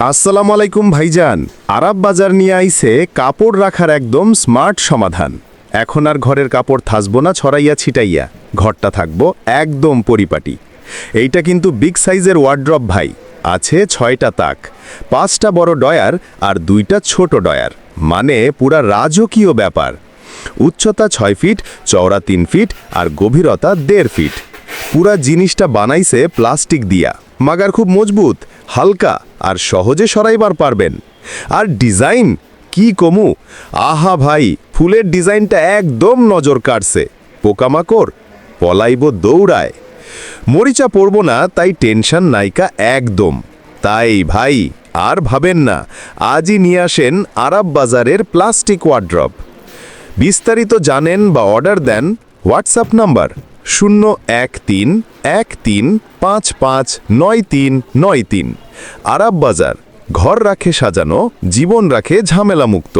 আসসালামু আলাইকুম ভাইজান। আরব বাজার নিয়ে আইসে কাপড় রাখার একদম স্মার্ট সমাধান। এখন আর ঘরের কাপড় থাসবো না, ছড়াইয়া ছিটাইয়া। ঘরটা থাকব একদম পরিপাটি। এইটা কিন্তু বিগ সাইজের ওয়ার্ড্রপ ভাই। আছে ছয়টা তাক, পাঁচটা বড় ডয়ার আর দুইটা ছোট ডয়ার। মানে পুরা রাজকীয় ব্যাপার। উচ্চতা ছয় ফিট, চওড়া তিন ফিট আর গভীরতা দেড় ফিট। পুরা জিনিসটা বানাইছে প্লাস্টিক দিয়া। মাগার খুব মজবুত, হালকা। আর সহজে সরাইবার পারবেন। আর ডিজাইন, কি কমু? আহা ভাই, ফুলের ডিজাইনটা একদম নজর কাটছে পোকামাকড়, পলাইব দৌড়ায়। মরিচা পড়ব না, তাই টেনশন নাইকা একদম। তাই ভাই, আর ভাবেন না, আজই নিয়ে আসেন আরব বাজারের প্লাস্টিক ওয়ার্ড্রপ। বিস্তারিত জানেন বা অর্ডার দেন হোয়াটসঅ্যাপ নাম্বার শূন্য এক তিন এক তিন পাঁচ পাঁচ নয় তিন নয় তিন। আরব বাজার, ঘর রাখে সাজানো, জীবন রাখে ঝামেলা মুক্ত